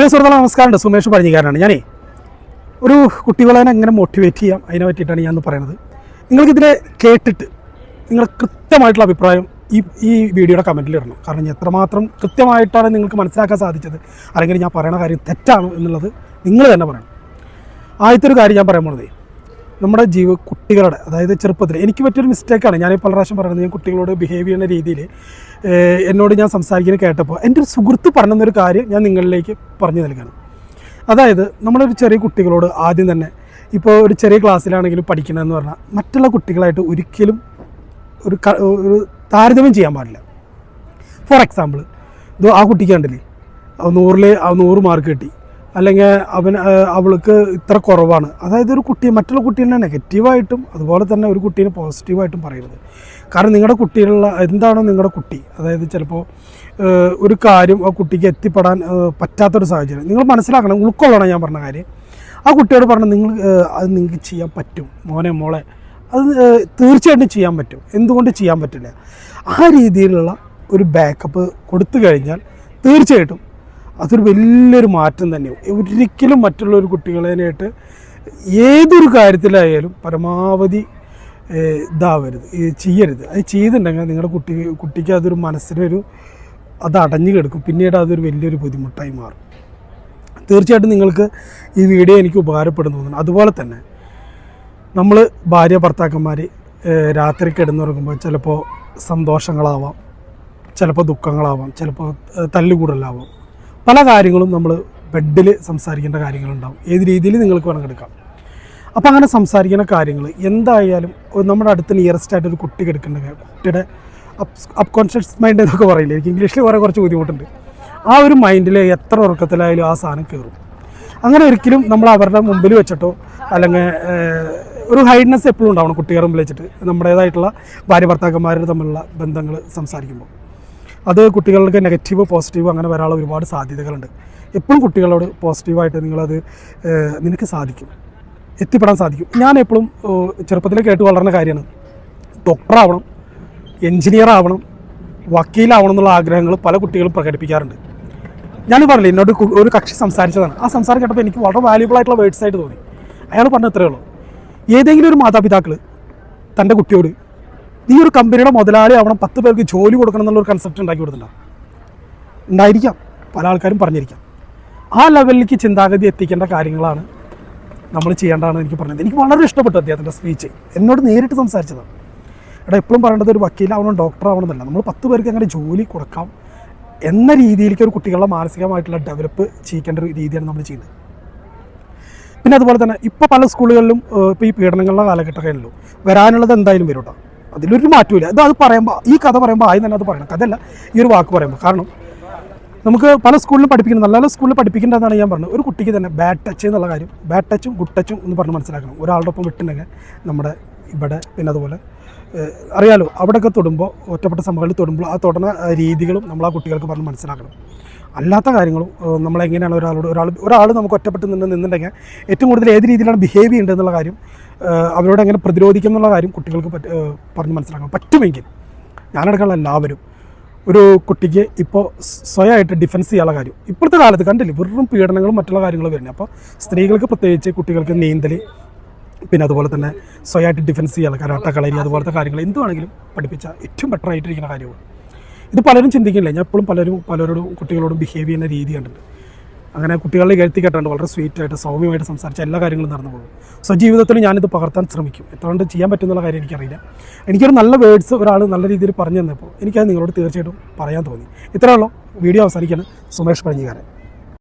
പ്രിയ സുഹൃത്തുക്കളെ നമസ്കാരമുണ്ട് സുമേഷ് പറഞ്ഞുകാരനാണ് ഞാനേ ഒരു കുട്ടികളെ എങ്ങനെ മോട്ടിവേറ്റ് ചെയ്യാം? അതിനെ പറ്റിയിട്ടാണ് ഞാൻ പറയുന്നത്. നിങ്ങൾക്കിതിനെ കേട്ടിട്ട് നിങ്ങൾ കൃത്യമായിട്ടുള്ള അഭിപ്രായം ഈ ഈ വീഡിയോയുടെ കമന്റിൽ ഇടണം. കാരണം എത്രമാത്രം കൃത്യമായിട്ടാണ് നിങ്ങൾക്ക് മനസ്സിലാക്കാൻ സാധിച്ചത് അല്ലെങ്കിൽ ഞാൻ പറയുന്ന കാര്യം തെറ്റാണോ എന്നുള്ളത് നിങ്ങൾ തന്നെ പറയണം. ആദ്യത്തെ ഒരു കാര്യം ഞാൻ പറയാൻ പോണത്. നമ്മുടെ ജീവ കുട്ടികളുടെ അതായത് ചെറുപ്പത്തിൽ എനിക്ക് പറ്റിയൊരു മിസ്റ്റേക്കാണ് ഞാൻ പല പ്രാവശ്യം പറയുന്നത് ഞാൻ കുട്ടികളോട് ബിഹേവ് ചെയ്യുന്ന രീതിയിൽ എന്നോട് ഞാൻ സംസാരിക്കുന്നത് കേട്ടപ്പോൾ എന്റെ ഒരു സുഹൃത്ത് പറഞ്ഞൊരു കാര്യം ഞാൻ നിങ്ങളിലേക്ക് പറഞ്ഞു നൽകണം. അതായത് നമ്മളൊരു ചെറിയ കുട്ടികളോട് ആദ്യം തന്നെ ഇപ്പോൾ ഒരു ചെറിയ ക്ലാസ്സിലാണെങ്കിലും പഠിക്കണമെന്ന് പറഞ്ഞാൽ മറ്റുള്ള കുട്ടികളായിട്ട് ഒരിക്കലും ഒരു ഒരു താരതമ്യം ചെയ്യാൻ പാടില്ല. ഫോർ എക്സാമ്പിൾ ഇത് ആ കുട്ടിക്ക് കണ്ടില്ലേ നൂറിൽ നൂറ് മാർക്ക് കിട്ടി. അല്ലെങ്കിൽ അവൻ അവൾക്ക് ഇത്ര കുറവാണ്. അതായത് ഒരു കുട്ടി മറ്റുള്ള കുട്ടീനെ നെഗറ്റീവായിട്ടും അതുപോലെ തന്നെ ഒരു കുട്ടീനെ പോസിറ്റീവായിട്ടും പറയരുത്. കാരണം നിങ്ങളുടെ കുട്ടിയിലുള്ള എന്താണോ നിങ്ങളുടെ കുട്ടി അതായത് ചിലപ്പോൾ ഒരു കാര്യം ആ കുട്ടിക്ക് എത്തിപ്പെടാൻ പറ്റാത്തൊരു സാഹചര്യം. നിങ്ങൾ മനസ്സിലാക്കണം ഉൾക്കൊള്ളണം ഞാൻ പറഞ്ഞ കാര്യം. ആ കുട്ടിയോട് പറഞ്ഞ നിങ്ങൾ അത് നിങ്ങൾക്ക് ചെയ്യാൻ പറ്റും മോനെ മോളെ. അത് തീർച്ചയായിട്ടും ചെയ്യാൻ പറ്റും. എന്തുകൊണ്ട് ചെയ്യാൻ പറ്റില്ല? ആ രീതിയിലുള്ള ഒരു ബാക്കപ്പ് കൊടുത്തു കഴിഞ്ഞാൽ തീർച്ചയായിട്ടും അതൊരു വലിയൊരു മാറ്റം തന്നെയാവും. ഒരിക്കലും മറ്റുള്ള ഒരു കുട്ടികളേനായിട്ട് ഏതൊരു കാര്യത്തിലായാലും പരമാവധി ഇതാവരുത്. ചെയ്യരുത്. അത് ചെയ്തിട്ടുണ്ടെങ്കിൽ നിങ്ങളുടെ കുട്ടി കുട്ടിക്ക് അതൊരു മനസ്സിനൊരു അത് അടഞ്ഞു കിടക്കും. പിന്നീട് അതൊരു വലിയൊരു ബുദ്ധിമുട്ടായി മാറും. തീർച്ചയായിട്ടും നിങ്ങൾക്ക് ഈ വീഡിയോ എനിക്ക് ഉപകാരപ്പെടുന്നു തോന്നുന്നു. അതുപോലെ തന്നെ നമ്മൾ ഭാര്യ ഭർത്താക്കന്മാർ രാത്രി കിടന്നുറങ്ങുമ്പോൾ ചിലപ്പോൾ സന്തോഷങ്ങളാവാം ചിലപ്പോൾ ദുഃഖങ്ങളാവാം ചിലപ്പോൾ തല്ലുകൂടലാവാം. പല കാര്യങ്ങളും നമ്മൾ ബെഡിൽ സംസാരിക്കേണ്ട കാര്യങ്ങളുണ്ടാവും. ഏത് രീതിയിൽ നിങ്ങൾക്ക് വേണം എടുക്കാം. അപ്പോൾ അങ്ങനെ സംസാരിക്കുന്ന കാര്യങ്ങൾ എന്തായാലും നമ്മുടെ അടുത്ത് നിയറസ്റ്റ് ആയിട്ട് ഒരു കുട്ടി കിടക്കേണ്ട. കുട്ടിയുടെ അപ് കോൺഷ്യസ് മൈൻഡ് എന്നൊക്കെ പറയില്ലേ? എനിക്ക് ഇംഗ്ലീഷിൽ പറയാൻ കുറച്ച് ബുദ്ധിമുട്ടുണ്ട്. ആ ഒരു മൈൻഡിൽ എത്ര ഉറക്കത്തിലായാലും ആ സാധനം കയറും അങ്ങനെ ഒരിക്കലും നമ്മൾ അവരുടെ മുമ്പിൽ വെച്ചിട്ടോ അല്ലെങ്കിൽ ഒരു ഹൈഡ്നെസ് എപ്പോഴും ഉണ്ടാവണം കുട്ടികളുടെ മുമ്പിൽ വെച്ചിട്ട്. നമ്മുടേതായിട്ടുള്ള ഭാര്യ ഭർത്താക്കന്മാരുടെ തമ്മിലുള്ള ബന്ധങ്ങൾ സംസാരിക്കുമ്പോൾ. അത് കുട്ടികൾക്ക് നെഗറ്റീവ് പോസിറ്റീവ് അങ്ങനെ വരാനുള്ള ഒരുപാട് സാധ്യതകളുണ്ട്. എപ്പോഴും കുട്ടികളോട് പോസിറ്റീവായിട്ട് നിങ്ങളത് നിനക്ക് സാധിക്കും. എത്തിപ്പെടാൻ സാധിക്കും. ഞാൻ എപ്പോഴും ചെറുപ്പത്തിൽ കേട്ട് വളർന്ന കാര്യമാണ്. ഡോക്ടറാവണം എൻജിനീയർ ആവണം വക്കീലാവണം എന്നുള്ള ആഗ്രഹങ്ങൾ പല കുട്ടികളും പ്രകടിപ്പിക്കാറുണ്ട്. ഞാൻ പറഞ്ഞില്ല എന്നോട് ഒരു കക്ഷി സംസാരിച്ചതാണ്. ആ സംസാരം കേട്ടപ്പോൾ എനിക്ക് വളരെ വാല്യുബിൾ ആയിട്ടുള്ള വേർഡ്സ് ആയിട്ട് തോന്നി. അയാൾ പറഞ്ഞ ഇത്രയേ ഉള്ളൂ. ഏതെങ്കിലും ഒരു മാതാപിതാക്കൾ തന്റെ കുട്ടിയോട് നീ ഒരു കമ്പനിയുടെ മുതലാളി ആവണം പത്ത് പേർക്ക് ജോലി കൊടുക്കണം എന്നുള്ള ഒരു കൺസെപ്റ്റ് ഉണ്ടാക്കി കൊടുത്തില്ല ഉണ്ടായിരിക്കാം. പല ആൾക്കാരും പറഞ്ഞിരിക്കാം. ആ ലെവലിലേക്ക് ചിന്താഗതി എത്തിക്കേണ്ട കാര്യങ്ങളാണ് നമ്മൾ ചെയ്യേണ്ടതാണ് എനിക്ക് പറഞ്ഞത്. എനിക്ക് വളരെ ഇഷ്ടപ്പെട്ടു അദ്ദേഹത്തിന്റെ സ്പീച്ച് എന്നോട് നേരിട്ട് സംസാരിച്ചതാണ്. എടാ എപ്പോഴും പറയേണ്ടത് ഒരു വക്കീലാവണം ഡോക്ടർ ആവണമെന്നല്ല. നമ്മൾ പത്ത് പേർക്ക് അങ്ങനെ ജോലി കൊടുക്കാം എന്ന രീതിയിലേക്ക് ഒരു കുട്ടികളുടെ മാനസികമായിട്ടുള്ള ഡെവലപ്പ് ചെയ്യിക്കേണ്ട ഒരു രീതിയാണ് നമ്മൾ ചെയ്യുന്നത്. പിന്നെ അതുപോലെ തന്നെ ഇപ്പോൾ പല സ്കൂളുകളിലും ഇപ്പോൾ ഈ പീഡനങ്ങളുടെ കാലഘട്ടമൊക്കെ ഉള്ളൂ വരാനുള്ളത് എന്തായാലും വരും കേട്ടോ അതിലൊരു മാറ്റമില്ല ഇത് അത് പറയുമ്പോൾ ഈ കഥ പറയുമ്പോൾ ആയി തന്നെ അത് പറയണം. കഥയല്ല ഈ ഒരു വാക്ക് പറയുമ്പോൾ കാരണം നമുക്ക് പല സ്കൂളിലും പഠിപ്പിക്കണം നല്ല നല്ല സ്കൂളിൽ പഠിപ്പിക്കേണ്ടതെന്നാണ് ഞാൻ പറഞ്ഞത്. ഒരു കുട്ടിക്ക് തന്നെ ബാഡ് ടച്ച് എന്നുള്ള കാര്യം ബാഡ് ടച്ചും ഗുഡ് ടച്ചും എന്ന് പറഞ്ഞ് മനസ്സിലാക്കണം. ഒരാളുടെ ഒപ്പം വിട്ടുണ്ടെങ്കിൽ നമ്മുടെ ഇവിടെ പിന്നെ അതുപോലെ അറിയാലോ അവിടെയൊക്കെ തൊടുമ്പോൾ ഒറ്റപ്പെട്ട സംഭവങ്ങളിൽ തൊടുമ്പോൾ ആ തൊടുന്ന രീതികളും നമ്മൾ ആ കുട്ടികൾക്ക് പറഞ്ഞ് മനസ്സിലാക്കണം. അല്ലാത്ത കാര്യങ്ങളും നമ്മളെങ്ങനെയാണ് ഒരാളോട് ഒരാൾ ഒരാൾ നമുക്ക് ഒറ്റപ്പെട്ട് നിന്ന് നിന്നുണ്ടെങ്കിൽ ഏറ്റവും കൂടുതൽ ഏത് രീതിയിലാണ് ബിഹേവ് ചെയ്യേണ്ടത് എന്നുള്ള കാര്യം അവരോട് എങ്ങനെ പ്രതിരോധിക്കും എന്നുള്ള കാര്യം കുട്ടികൾക്ക് പറ്റ പറഞ്ഞ് മനസ്സിലാക്കണം. പറ്റുമെങ്കിൽ ഞാനടക്കമുള്ള എല്ലാവരും ഒരു കുട്ടിക്ക് ഇപ്പോൾ സ്വയമായിട്ട് ഡിഫൻസ് ചെയ്യാനുള്ള കാര്യം. ഇപ്പോഴത്തെ കാലത്ത് കണ്ടില്ലേ വെറും പീഡനങ്ങളും മറ്റുള്ള കാര്യങ്ങളും വരുന്നത് അപ്പോൾ സ്ത്രീകൾക്ക് പ്രത്യേകിച്ച് കുട്ടികൾക്ക് നീന്തൽ പിന്നെ അതുപോലെ തന്നെ സ്വയമായിട്ട് ഡിഫൻസ് ചെയ്യാനുള്ള കരാട്ട കളരി അതുപോലത്തെ കാര്യങ്ങൾ എന്തുവാണെങ്കിലും പഠിപ്പിച്ച ഏറ്റവും ബെറ്റർ ആയിട്ടിരിക്കുന്ന കാര്യമാണ്. ഇത് പലരും ചിന്തിക്കില്ല? ഞാൻ എപ്പോഴും പലരും പലരോടും കുട്ടികളോടും ബിഹേവ് ചെയ്യുന്ന രീതി കണ്ടിട്ടുണ്ട്. അങ്ങനെ കുട്ടികളെ എഴുത്തി കേട്ടാണ്ട് വളരെ സ്വീറ്റായിട്ട് സൗമ്യമായിട്ട് സംസാരിച്ച എല്ലാ കാര്യങ്ങളും നടന്നു പോകും. സോ ജീവിതത്തിൽ ഞാനിത് പകർത്താൻ ശ്രമിക്കും. എത്രകൊണ്ട് ചെയ്യാൻ പറ്റുന്നുള്ള കാര്യം എനിക്കറിയില്ല. എനിക്കൊരു നല്ല വേർഡ്സ് ഒരാൾ നല്ല രീതിയിൽ പറഞ്ഞു തന്നപ്പോൾ എനിക്കത് നിങ്ങളോട് തീർച്ചയായിട്ടും പറയാൻ തോന്നി. ഇത്രയുള്ളൂ വീഡിയോ അവസാനിക്കുകയാണ്. സുമേഷ് പഴഞ്ഞിക്കാരൻ